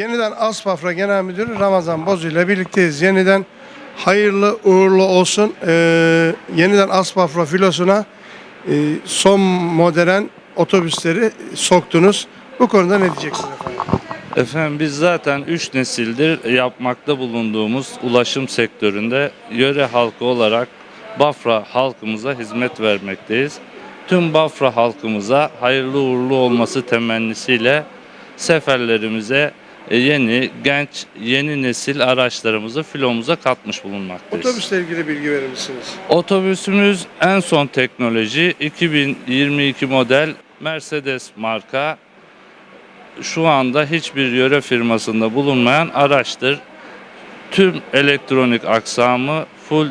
Yeniden Aspafra Genel Müdürü Ramazan Bozu ile birlikteyiz. Yeniden hayırlı uğurlu olsun. Ee, yeniden Aspafra filosuna e, son modern otobüsleri soktunuz. Bu konuda ne diyeceksiniz efendim? Efendim biz zaten 3 nesildir yapmakta bulunduğumuz ulaşım sektöründe yöre halkı olarak Bafra halkımıza hizmet vermekteyiz. Tüm Bafra halkımıza hayırlı uğurlu olması temennisiyle seferlerimize yeni, genç, yeni nesil araçlarımızı filomuza katmış bulunmaktayız. Otobüsle ilgili bilgi verir misiniz? Otobüsümüz en son teknoloji 2022 model Mercedes marka şu anda hiçbir yöre firmasında bulunmayan araçtır. Tüm elektronik aksamı full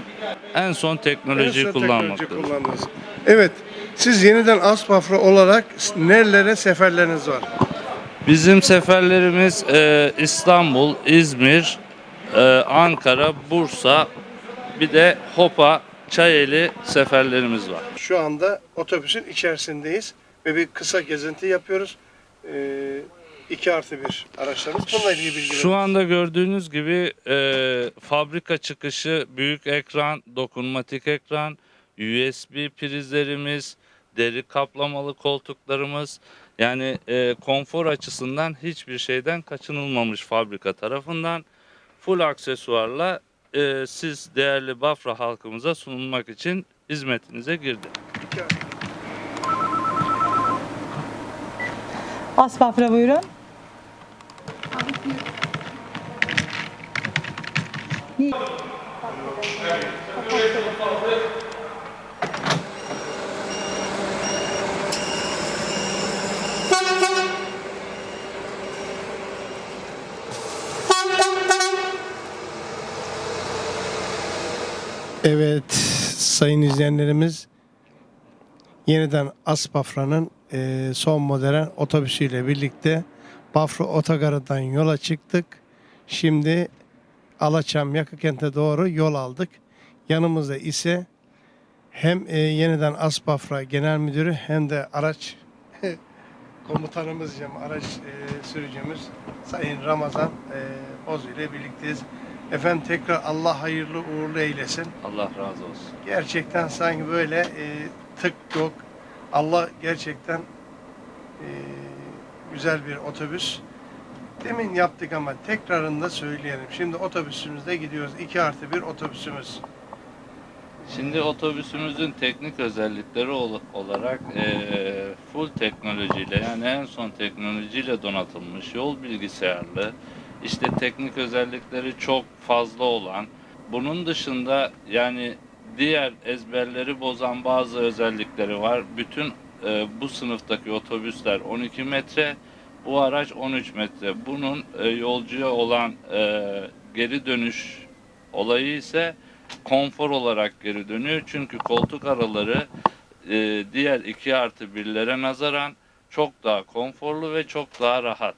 en son teknolojiyi En son teknoloji kullanmaktadır. kullandınız. Evet. Siz yeniden Aspafra olarak nerelere seferleriniz var? Bizim seferlerimiz e, İstanbul, İzmir, e, Ankara, Bursa bir de Hopa, Çayeli seferlerimiz var. Şu anda otobüsün içerisindeyiz ve bir kısa gezinti yapıyoruz. Ee, 2 artı bir araçlarımız. Bununla ilgili bilgi Şu anda gördüğünüz gibi e, fabrika çıkışı büyük ekran, dokunmatik ekran, USB prizlerimiz, deri kaplamalı koltuklarımız yani e, konfor açısından hiçbir şeyden kaçınılmamış fabrika tarafından full aksesuarla e, siz değerli Bafra halkımıza sunulmak için hizmetinize girdi. Artı. Aspafra buyurun. Evet sayın izleyenlerimiz yeniden Aspafra'nın e, son modern otobüsüyle birlikte Bafra Otogarı'ndan yola çıktık. Şimdi Alaçam Yakıkent'e doğru yol aldık. Yanımızda ise hem e, yeniden Aspafra Genel Müdürü hem de araç komutanımız araç e, sürücümüz Sayın Ramazan e, Bozu ile birlikteyiz. Efendim tekrar Allah hayırlı uğurlu eylesin. Allah razı olsun. Gerçekten sanki böyle e, tık yok. Allah gerçekten e, güzel bir otobüs. Demin yaptık ama tekrarında söyleyelim. Şimdi otobüsümüzde gidiyoruz. 2 artı bir otobüsümüz. Şimdi otobüsümüzün teknik özellikleri ol- olarak eee, full teknolojiyle yani en son teknolojiyle donatılmış yol bilgisayarlı işte teknik özellikleri çok fazla olan bunun dışında yani diğer ezberleri bozan bazı özellikleri var. Bütün eee, bu sınıftaki otobüsler 12 metre bu araç 13 metre. Bunun eee, yolcuya olan eee, geri dönüş olayı ise konfor olarak geri dönüyor. Çünkü koltuk araları e, diğer 2 artı 1'lere nazaran çok daha konforlu ve çok daha rahat.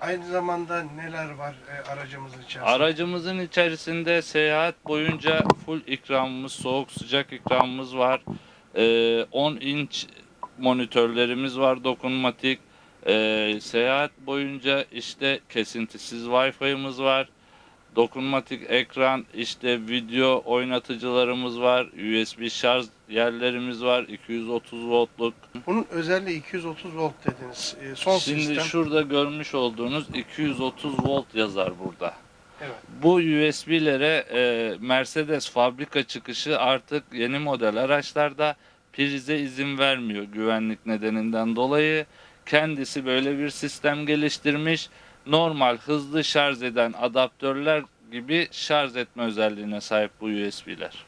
E, Aynı zamanda neler var e, aracımızın içerisinde? Aracımızın içerisinde seyahat boyunca full ikramımız, soğuk sıcak ikramımız var. E, 10 inç monitörlerimiz var dokunmatik. E, seyahat boyunca işte kesintisiz Wi-Fi'miz var. Dokunmatik ekran, işte video oynatıcılarımız var, USB şarj yerlerimiz var, 230 voltluk. Bunun özelliği 230 volt dediniz. E, son Şimdi sistem. şurada görmüş olduğunuz 230 volt yazar burada. Evet. Bu USB'lere e, Mercedes fabrika çıkışı artık yeni model araçlarda prize izin vermiyor güvenlik nedeninden dolayı. Kendisi böyle bir sistem geliştirmiş. Normal hızlı şarj eden adaptörler gibi şarj etme özelliğine sahip bu USB'ler.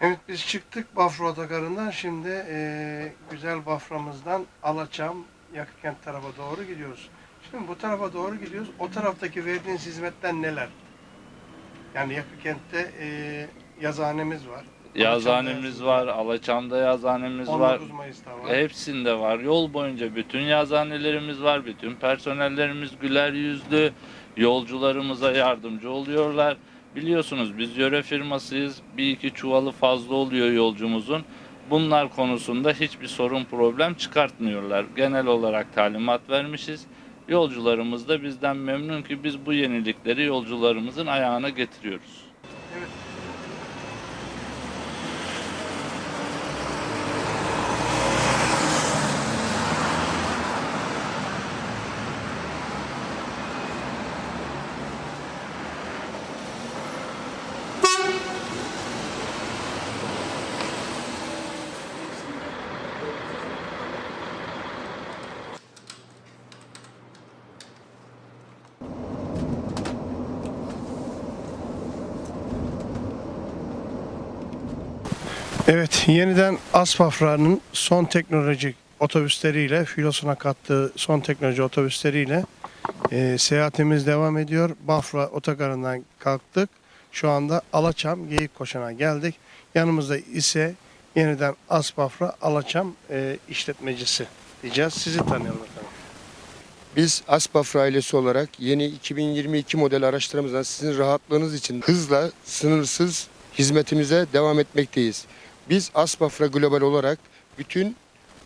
Evet biz çıktık Bafra Otogarı'ndan. Şimdi e, güzel Bafra'mızdan Alaçam, Yakıkent tarafa doğru gidiyoruz. Şimdi bu tarafa doğru gidiyoruz. O taraftaki verdiğiniz hizmetler neler? Yani Yakıkent'te e, yazıhanemiz var. Yazanemiz var, Alaçam'da yazanemiz var. 19 Mayıs'ta var. Hepsinde var. Yol boyunca bütün yazhanelerimiz var. Bütün personellerimiz güler yüzlü. Yolcularımıza yardımcı oluyorlar. Biliyorsunuz biz yöre firmasıyız. Bir iki çuvalı fazla oluyor yolcumuzun. Bunlar konusunda hiçbir sorun problem çıkartmıyorlar. Genel olarak talimat vermişiz. Yolcularımız da bizden memnun ki biz bu yenilikleri yolcularımızın ayağına getiriyoruz. Evet, yeniden Aspafra'nın son teknolojik otobüsleriyle, filosuna kattığı son teknoloji otobüsleriyle e, seyahatimiz devam ediyor. Bafra otogarından kalktık. Şu anda Alaçam Geyik Koşan'a geldik. Yanımızda ise yeniden Aspafra Alaçam e, işletmecisi diyeceğiz. Sizi tanıyalım efendim. Biz Aspaf ailesi olarak yeni 2022 model araçlarımızdan sizin rahatlığınız için hızla sınırsız hizmetimize devam etmekteyiz. Biz Aspafra Global olarak bütün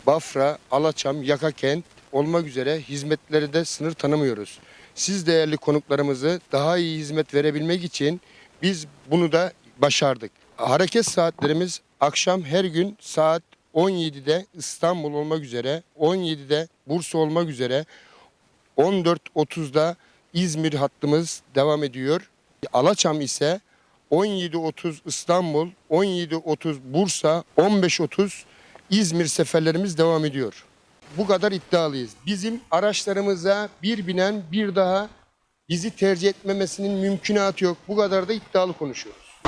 Bafra, Alaçam, Yakakent olmak üzere hizmetleri de sınır tanımıyoruz. Siz değerli konuklarımızı daha iyi hizmet verebilmek için biz bunu da başardık. Hareket saatlerimiz akşam her gün saat 17'de İstanbul olmak üzere, 17'de Bursa olmak üzere 14.30'da İzmir hattımız devam ediyor. Alaçam ise 17.30 İstanbul, 17.30 Bursa, 15.30 İzmir seferlerimiz devam ediyor. Bu kadar iddialıyız. Bizim araçlarımıza bir binen bir daha bizi tercih etmemesinin mümkünatı yok. Bu kadar da iddialı konuşuyoruz.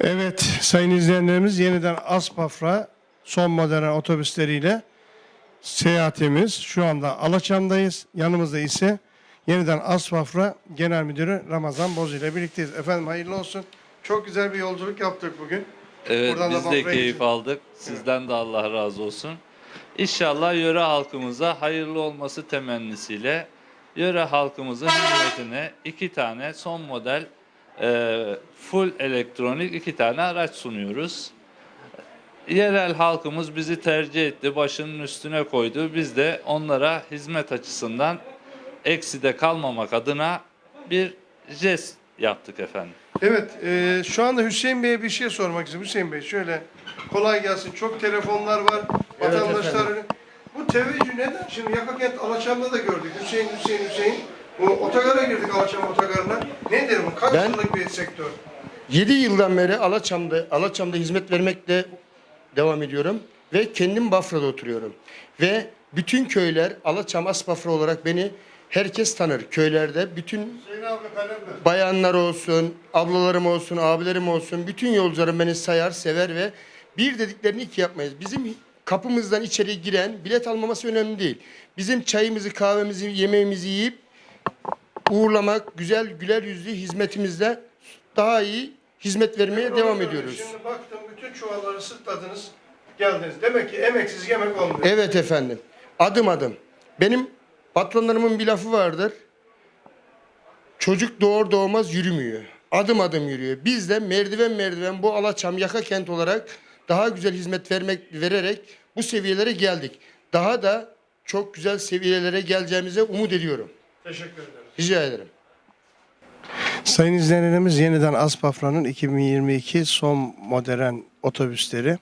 Evet, sayın izleyenlerimiz yeniden Aspafra son modern otobüsleriyle seyahatimiz. Şu anda Alaçam'dayız. Yanımızda ise yeniden Aspafra Genel Müdürü Ramazan Boz ile birlikteyiz. Efendim hayırlı olsun. Çok güzel bir yolculuk yaptık bugün. Evet Buradan da biz de Bafra'ya keyif gideceğiz. aldık. Sizden de Allah razı olsun. İnşallah yöre halkımıza hayırlı olması temennisiyle yöre halkımızın hizmetine iki tane son model full elektronik iki tane araç sunuyoruz. Yerel halkımız bizi tercih etti, başının üstüne koydu. Biz de onlara hizmet açısından ekside kalmamak adına bir jest yaptık efendim. Evet, e, şu anda Hüseyin Bey'e bir şey sormak istiyorum. Hüseyin Bey şöyle kolay gelsin. Çok telefonlar var. Evet Vatandaşlar bu teveccüh neden? Şimdi Yakakent Alaçam'da da gördük. Hüseyin, Hüseyin, Hüseyin. Bu otogara girdik Alaçam otogarına. Nedir bu? Kaç Ben- yıllık bir sektör? 7 yıldan beri Alaçam'da Alaçam'da hizmet vermekle devam ediyorum ve kendim Bafra'da oturuyorum. Ve bütün köyler Alaçam Asbafra olarak beni herkes tanır. Köylerde bütün Hüseyin abi bayanlar olsun, ablalarım olsun, abilerim olsun bütün yolcularım beni sayar, sever ve bir dediklerini iki yapmayız. Bizim kapımızdan içeri giren bilet almaması önemli değil. Bizim çayımızı, kahvemizi, yemeğimizi yiyip uğurlamak, güzel güler yüzlü hizmetimizde daha iyi hizmet vermeye devam ediyoruz. Şimdi baktım bütün çuvalları sırtladınız. Geldiniz. Demek ki emeksiz yemek olmuyor. Evet efendim. Adım adım. Benim patronlarımın bir lafı vardır. Çocuk doğar doğmaz yürümüyor. Adım adım yürüyor. Biz de merdiven merdiven bu Alaçam yaka kent olarak daha güzel hizmet vermek vererek bu seviyelere geldik. Daha da çok güzel seviyelere geleceğimize umut ediyorum. Teşekkür ederim. Rica ederim. Sayın izleyenlerimiz yeniden Aspafra'nın 2022 son modern otobüsleri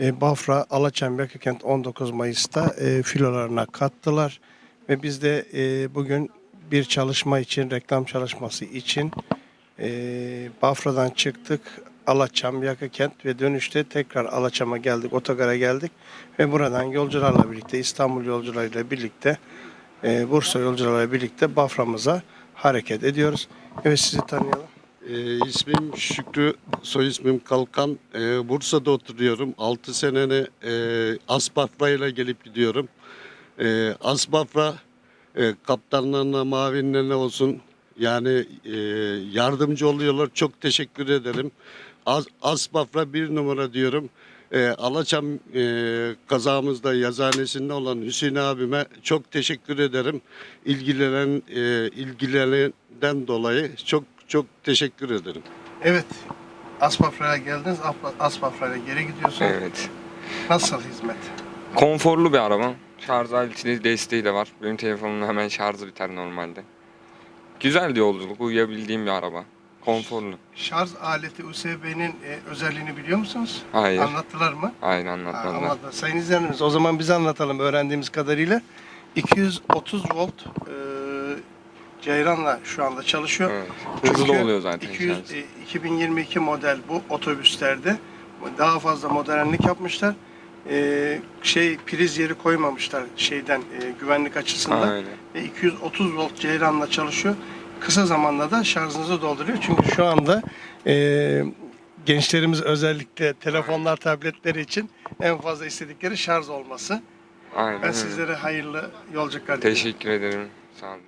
e, Bafra, Alaçam, Yakakent 19 Mayıs'ta e, filolarına kattılar. Ve biz de e, bugün bir çalışma için, reklam çalışması için e, Bafra'dan çıktık. Alaçam, Yakakent ve dönüşte tekrar Alaçam'a geldik, otogara geldik ve buradan yolcularla birlikte İstanbul yolcularıyla birlikte e, Bursa yolcularıyla birlikte Bafra'mıza hareket ediyoruz. Evet sizi tanıyalım. Ee, ismim Şükrü, soy ismim Kalkan. Ee, Bursa'da oturuyorum. 6 seneni e, Asbafra ile gelip gidiyorum. Ee, Asbafra e, kaptanlarına, mavinlerine olsun. Yani e, yardımcı oluyorlar. Çok teşekkür ederim. As, Asbafra bir numara diyorum. E, Alaçam e, kazamızda yazhanesinde olan Hüseyin abime çok teşekkür ederim. İlgilenen e, ilgilerinden dolayı çok çok teşekkür ederim. Evet, Aspafra'ya geldiniz, Aspafra'ya geri gidiyorsunuz. Evet. Nasıl hizmet? Konforlu bir araba. Şarj aleti desteği de var. Benim telefonumun hemen şarjı biter normalde. Güzel bir yolculuk, uyuyabildiğim bir araba. Konforlu. Şarj aleti USB'nin e, özelliğini biliyor musunuz? Hayır. Anlattılar mı? Hayır Ha, anlatmadılar. anlattılar. Sayın izleyenlerimiz o zaman biz anlatalım öğrendiğimiz kadarıyla. 230 volt e, ceyranla şu anda çalışıyor. Evet. Hızlı Çünkü oluyor zaten 200, şarj. e, 2022 model bu otobüslerde daha fazla modernlik yapmışlar. E, şey priz yeri koymamışlar şeyden e, güvenlik açısından. Aynen. Ve 230 volt ceyranla çalışıyor. Kısa zamanda da şarjınızı dolduruyor. Çünkü şu anda e, gençlerimiz özellikle telefonlar, tabletleri için en fazla istedikleri şarj olması. Aynen. Ben öyle. sizlere hayırlı yolculuklar diliyorum. Teşekkür ederim. Sağ olun.